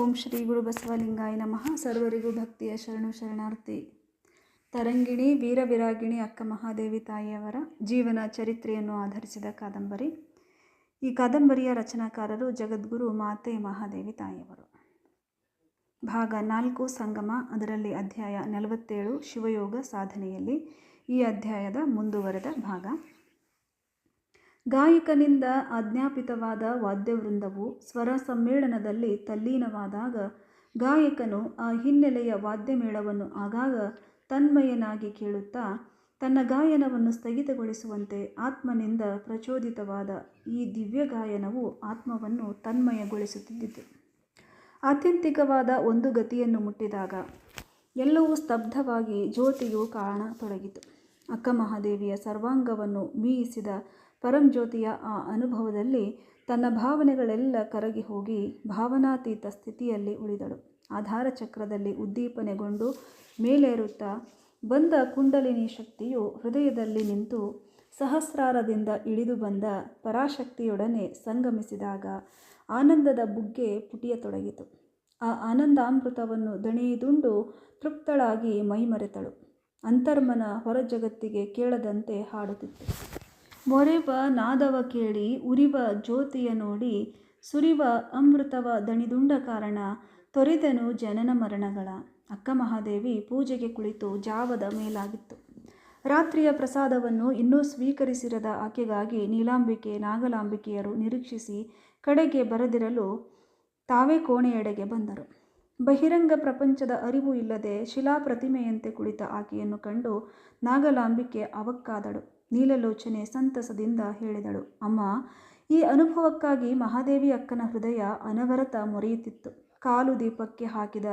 ಓಂ ಶ್ರೀ ಗುರು ಬಸವಲಿಂಗಾಯ ನಮಃ. ಸರ್ವರಿಗೂ ಭಕ್ತಿಯ ಶರಣು ಶರಣಾರ್ಥಿ. ತರಂಗಿಣಿ, ವೀರವಿರಾಗಿಣಿ ಅಕ್ಕ ಮಹಾದೇವಿ ತಾಯಿಯವರ ಜೀವನ ಚರಿತ್ರೆಯನ್ನು ಆಧರಿಸಿದ ಕಾದಂಬರಿ. ಈ ಕಾದಂಬರಿಯ ರಚನಾಕಾರರು ಜಗದ್ಗುರು ಮಾತೆ ಮಹಾದೇವಿ ತಾಯಿಯವರು. ಭಾಗ ನಾಲ್ಕು, ಸಂಗಮ, ಅದರಲ್ಲಿ ಅಧ್ಯಾಯ ನಲವತ್ತೇಳು, ಶಿವಯೋಗ ಸಾಧನೆಯಲ್ಲಿ ಈ ಅಧ್ಯಾಯದ ಮುಂದುವರೆದ ಭಾಗ. ಗಾಯಕನಿಂದ ಆಜ್ಞಾಪಿತವಾದ ವಾದ್ಯವೃಂದವು ಸ್ವರ ಸಮ್ಮೇಳನದಲ್ಲಿ ತಲ್ಲೀನವಾದಾಗ ಗಾಯಕನು ಆ ಹಿನ್ನೆಲೆಯ ವಾದ್ಯಮೇಳವನ್ನು ಆಗಾಗ ತನ್ಮಯನಾಗಿ ಕೇಳುತ್ತಾ ತನ್ನ ಗಾಯನವನ್ನು ಸ್ಥಗಿತಗೊಳಿಸುವಂತೆ ಆತ್ಮನಿಂದ ಪ್ರಚೋದಿತವಾದ ಈ ದಿವ್ಯ ಗಾಯನವು ಆತ್ಮವನ್ನು ತನ್ಮಯಗೊಳಿಸುತ್ತಿದ್ದಿತು. ಆತ್ಯಂತಿಕವಾದ ಒಂದು ಗತಿಯನ್ನು ಮುಟ್ಟಿದಾಗ ಎಲ್ಲವೂ ಸ್ತಬ್ಧವಾಗಿ ಜ್ಯೋತಿಯು ಕಾಣತೊಡಗಿತು. ಅಕ್ಕ ಮಹಾದೇವಿಯ ಸರ್ವಾಂಗವನ್ನು ಮೀಯಿಸಿದ ಪರಂಜ್ಯೋತಿಯ ಆ ಅನುಭವದಲ್ಲಿ ತನ್ನ ಭಾವನೆಗಳೆಲ್ಲ ಕರಗಿ ಹೋಗಿ ಭಾವನಾತೀತ ಸ್ಥಿತಿಯಲ್ಲಿ ಉಳಿದಳು. ಆಧಾರ ಚಕ್ರದಲ್ಲಿ ಉದ್ದೀಪನೆಗೊಂಡು ಮೇಲೇರುತ್ತಾ ಬಂದ ಕುಂಡಲಿನಿ ಶಕ್ತಿಯು ಹೃದಯದಲ್ಲಿ ನಿಂತು ಸಹಸ್ರಾರದಿಂದ ಇಳಿದು ಬಂದ ಪರಾಶಕ್ತಿಯೊಡನೆ ಸಂಗಮಿಸಿದಾಗ ಆನಂದದ ಬುಗ್ಗೆ ಪುಟಿಯತೊಡಗಿತು. ಆ ಆನಂದಾಮೃತವನ್ನು ದಣಿದುಂಡು ತೃಪ್ತಳಾಗಿ ಮೈಮರೆತಳು. ಅಂತರ್ಮನ ಹೊರ ಜಗತ್ತಿಗೆ ಕೇಳದಂತೆ ಹಾಡುತ್ತಿತ್ತು. ಮೊರೆವ ನಾದವ ಕೇಳಿ ಉರಿವ ಜ್ಯೋತಿಯ ನೋಡಿ ಸುರಿವ ಅಮೃತವ ದಣಿದುಂಡ ಕಾರಣ ತೊರೆದನು ಜನನ ಮರಣಗಳ. ಅಕ್ಕ ಮಹಾದೇವಿ ಪೂಜೆಗೆ ಕುಳಿತು ಜಾವದ ಮೇಲಾಗಿತ್ತು. ರಾತ್ರಿಯ ಪ್ರಸಾದವನ್ನು ಇನ್ನೂ ಸ್ವೀಕರಿಸಿರದ ಆಕೆಗಾಗಿ ನೀಲಾಂಬಿಕೆ, ನಾಗಲಾಂಬಿಕೆಯರು ನಿರೀಕ್ಷಿಸಿ ಕಡೆಗೆ ಬರದಿರಲು ತಾವೇ ಕೋಣೆಯೆಡೆಗೆ ಬಂದರು. ಬಹಿರಂಗ ಪ್ರಪಂಚದ ಅರಿವು ಇಲ್ಲದೆ ಶಿಲಾ ಪ್ರತಿಮೆಯಂತೆ ಕುಳಿತ ಆಕೆಯನ್ನು ಕಂಡು ನಾಗಲಾಂಬಿಕೆ ಅವಕ್ಕಾದಳು. ನೀಲಲೋಚನೆ ಸಂತಸದಿಂದ ಹೇಳಿದಳು. ಅಮ್ಮ, ಈ ಅನುಭವಕ್ಕಾಗಿ ಮಹಾದೇವಿ ಅಕ್ಕನ ಹೃದಯ ಅನವರತ ಮೊರೆಯುತ್ತಿತ್ತು. ಕಾಲು ದೀಪಕ್ಕೆ ಹಾಕಿದ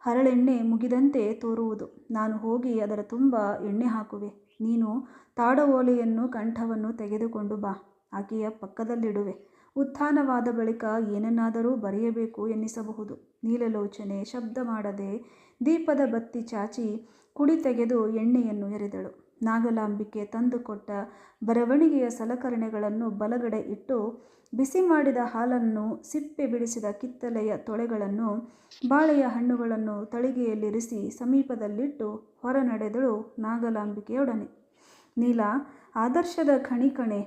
ಹರಳೆಣ್ಣೆ ಮುಗಿದಂತೆ ತೋರುವುದು. ನಾನು ಹೋಗಿ ಅದರ ತುಂಬ ಎಣ್ಣೆ ಹಾಕುವೆ. ನೀನು ತಾಡವೋಲೆಯನ್ನು ಕಂಠವನ್ನು ತೆಗೆದುಕೊಂಡು ಬಾ. ಆಕೆಯ ಪಕ್ಕದಲ್ಲಿಡುವೆ. ಉತ್ಥಾನವಾದ ಬಳಿಕ ಏನನ್ನಾದರೂ ಬರೆಯಬೇಕು ಎನ್ನಿಸಬಹುದು. ನೀಲಲೋಚನೆ ಶಬ್ದ ಮಾಡದೆ ದೀಪದ ಬತ್ತಿ ಚಾಚಿ ಕುಡಿ ತೆಗೆದು ಎಣ್ಣೆಯನ್ನು ಎರೆದಳು. ನಾಗಲಾಂಬಿಕೆ ತಂದುಕೊಟ್ಟ ಬರವಣಿಗೆಯ ಸಲಕರಣೆಗಳನ್ನು ಬಲಗಡೆ ಇಟ್ಟು ಬಿಸಿ ಮಾಡಿದ ಹಾಲನ್ನು ಸಿಪ್ಪೆ ಬಿಡಿಸಿದ ಕಿತ್ತಲೆಯ ತೊಳೆಗಳನ್ನು ಬಾಳೆಯ ಹಣ್ಣುಗಳನ್ನು ತಳಿಗೆಯಲ್ಲಿರಿಸಿ ಸಮೀಪದಲ್ಲಿಟ್ಟು ಹೊರ ನಡೆದಳು ನಾಗಲಾಂಬಿಕೆಯೊಡನೆ. ನೀಲ, ಆದರ್ಶದ ಖಣಿಕಣೆ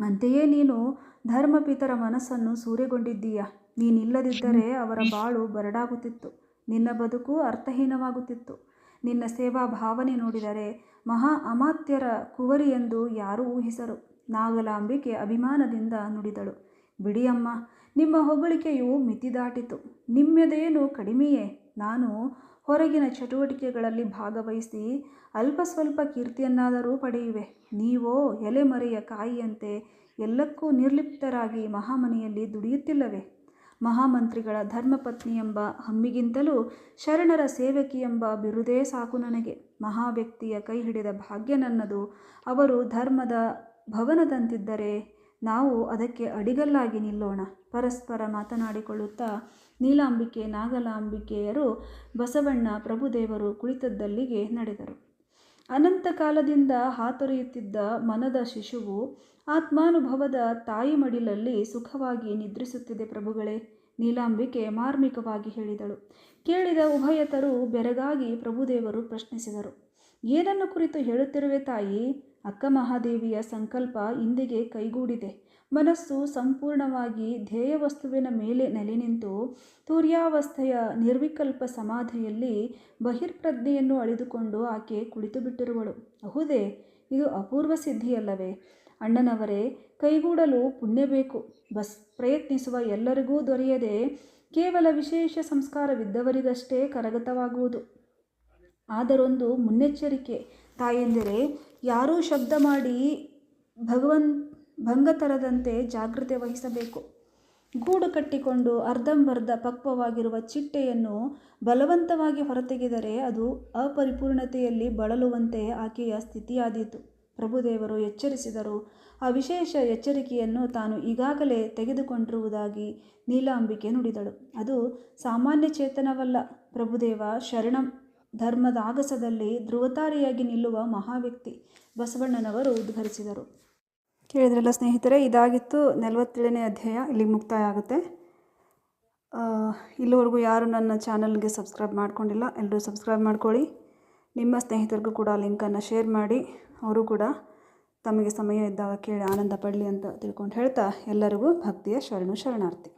ಅಂತೆಯೇ ನೀನು ಧರ್ಮಪಿತರ ಮನಸ್ಸನ್ನು ಸೂರೆಗೊಂಡಿದ್ದೀಯ? ನೀನಿಲ್ಲದಿದ್ದರೆ ಅವರ ಬಾಳು ಬರಡಾಗುತ್ತಿತ್ತು. ನಿನ್ನ ಬದುಕು ಅರ್ಥಹೀನವಾಗುತ್ತಿತ್ತು. ನಿನ್ನ ಸೇವಾ ಭಾವನೆ ನೋಡಿದರೆ ಮಹಾ ಅಮಾತ್ಯರ ಕುವರಿ ಎಂದು ಯಾರೂ ಊಹಿಸರು. ನಾಗಲಾಂಬಿಕೆ ಅಭಿಮಾನದಿಂದ ನುಡಿದಳು. ಬಿಡಿಯಮ್ಮ, ನಿಮ್ಮ ಹೊಗಳಿಕೆಯು ಮಿತಿ ದಾಟಿತು ನಿಮ್ಮದೇನು ಕಡಿಮೆಯೇ? ನಾನು ಹೊರಗಿನ ಚಟುವಟಿಕೆಗಳಲ್ಲಿ ಭಾಗವಹಿಸಿ ಅಲ್ಪ ಸ್ವಲ್ಪ ಕೀರ್ತಿಯನ್ನಾದರೂ ಪಡೆಯುವೆ. ನೀವೋ ಎಲೆಮರೆಯ ಕಾಯಿಯಂತೆ ಎಲ್ಲಕ್ಕೂ ನಿರ್ಲಿಪ್ತರಾಗಿ ಮಹಾಮನೆಯಲ್ಲಿ ದುಡಿಯುತ್ತಿಲ್ಲವೇ? ಮಹಾಮಂತ್ರಿಗಳ ಧರ್ಮಪತ್ನಿ ಎಂಬ ಹಮ್ಮಿಗಿಂತಲೂ ಶರಣರ ಸೇವಕಿ ಎಂಬ ಬಿರುದೇ ಸಾಕು ನನಗೆ. ಮಹಾವ್ಯಕ್ತಿಯ ಕೈ ಹಿಡಿದ ಭಾಗ್ಯ ನನ್ನದು. ಅವರು ಧರ್ಮದ ಭವನದಂತಿದ್ದರೆ ನಾವು ಅದಕ್ಕೆ ಅಡಿಗಲ್ಲಾಗಿ ನಿಲ್ಲೋಣ. ಪರಸ್ಪರ ಮಾತನಾಡಿಕೊಳ್ಳುತ್ತಾ ನೀಲಾಂಬಿಕೆ, ನಾಗಲಾಂಬಿಕೆಯರು ಬಸವಣ್ಣ ಪ್ರಭುದೇವರು ಕುಳಿತದ್ದಲ್ಲಿಗೆ ನಡೆದರು. ಅನಂತ ಕಾಲದಿಂದ ಹಾತೊರೆಯುತ್ತಿದ್ದ ಮನದ ಶಿಶುವು ಆತ್ಮಾನುಭವದ ತಾಯಿ ಮಡಿಲಲ್ಲಿ ಸುಖವಾಗಿ ನಿದ್ರಿಸುತ್ತಿದೆ ಪ್ರಭುಗಳೇ, ನೀಲಾಂಬಿಕೆ ಮಾರ್ಮಿಕವಾಗಿ ಹೇಳಿದಳು. ಕೇಳಿದ ಉಭಯತರು ಬೆರಗಾಗಿ ಪ್ರಭುದೇವರು ಪ್ರಶ್ನಿಸಿದರು. ಏನನ್ನು ಕುರಿತು ಹೇಳುತ್ತಿರುವೆ ತಾಯಿ? ಅಕ್ಕ ಮಹಾದೇವಿಯ ಸಂಕಲ್ಪ ಇಂದಿಗೆ ಕೈಗೂಡಿದೆ. ಮನಸ್ಸು ಸಂಪೂರ್ಣವಾಗಿ ಧ್ಯೇಯ ವಸ್ತುವಿನ ಮೇಲೆ ನೆಲೆ ನಿಂತು ತೂರ್ಯಾವಸ್ಥೆಯ ನಿರ್ವಿಕಲ್ಪ ಸಮಾಧಿಯಲ್ಲಿ ಬಹಿರ್ಪ್ರಜ್ಞೆಯನ್ನು ಅಳಿದುಕೊಂಡು ಆಕೆ ಕುಳಿತು ಬಿಟ್ಟಿರುವಳು ಅಹುದೇ, ಇದು ಅಪೂರ್ವ ಸಿದ್ಧಿಯಲ್ಲವೇ? ಅಣ್ಣನವರೇ, ಕೈಗೂಡಲು ಪುಣ್ಯ ಬೇಕು. ಬಸ್, ಪ್ರಯತ್ನಿಸುವ ಎಲ್ಲರಿಗೂ ದೊರೆಯದೆ ಕೇವಲ ವಿಶೇಷ ಸಂಸ್ಕಾರವಿದ್ದವರಿಗಷ್ಟೇ ಕರಗತವಾಗುವುದು. ಆದರೊಂದು ಮುನ್ನೆಚ್ಚರಿಕೆ. ತಾಯೆಂದರೆ, ಯಾರೂ ಶಬ್ದ ಮಾಡಿ ಭಗವನ್ ಭಂಗ ತರದಂತೆ ಜಾಗ್ರತೆ ವಹಿಸಬೇಕು. ಗೂಡು ಕಟ್ಟಿಕೊಂಡು ಅರ್ಧಂಬರ್ಧ ಪಕ್ವವಾಗಿರುವ ಚಿಟ್ಟೆಯನ್ನು ಬಲವಂತವಾಗಿ ಹೊರತೆಗೆದರೆ ಅದು ಅಪರಿಪೂರ್ಣತೆಯಲ್ಲಿ ಬಳಲುವಂತೆ ಆಕೆಯ ಸ್ಥಿತಿಯಾದೀತು. ಪ್ರಭುದೇವರು ಎಚ್ಚರಿಸಿದರು. ಆ ವಿಶೇಷ ಎಚ್ಚರಿಕೆಯನ್ನು ತಾನು ಈಗಾಗಲೇ ತೆಗೆದುಕೊಂಡಿರುವುದಾಗಿ ನೀಲಾಂಬಿಕೆ ನುಡಿದಳು. ಅದು ಸಾಮಾನ್ಯ ಚೇತನವಲ್ಲ. ಪ್ರಭುದೇವ ಶರಣಂ. ಧರ್ಮದ ಆಗಸದಲ್ಲಿ ಧ್ರುವತಾರಿಯಾಗಿ ನಿಲ್ಲುವ ಮಹಾವ್ಯಕ್ತಿ ಬಸವಣ್ಣನವರು ಉದ್ಘರಿಸಿದರು ಕೇಳಿದ್ರಲ್ಲ ಸ್ನೇಹಿತರೆ, ಇದಾಗಿತ್ತು ನಲವತ್ತೇಳನೇ ಅಧ್ಯಾಯ. ಇಲ್ಲಿಗೆ ಮುಕ್ತಾಯ ಆಗುತ್ತೆ ಇಲ್ಲಿವರೆಗೂ ಯಾರು ನನ್ನ ಚಾನಲ್ಗೆ ಸಬ್ಸ್ಕ್ರೈಬ್ ಮಾಡ್ಕೊಂಡಿಲ್ಲ, ಎಲ್ಲರೂ ಸಬ್ಸ್ಕ್ರೈಬ್ ಮಾಡ್ಕೊಳ್ಳಿ. ನಿಮ್ಮ ಸ್ನೇಹಿತರಿಗೂ ಕೂಡ ಲಿಂಕನ್ನು ಶೇರ್ ಮಾಡಿ. ಅವರು ಕೂಡ ತಮಗೆ ಸಮಯ ಇದ್ದಾಗ ಕೇಳಿ ಆನಂದ ಪಡಲಿ ಅಂತ ತಿಳ್ಕೊಂಡು ಹೇಳ್ತಾ ಎಲ್ಲರಿಗೂ ಭಕ್ತಿಯ ಶರಣು ಶರಣಾರ್ಥಿ.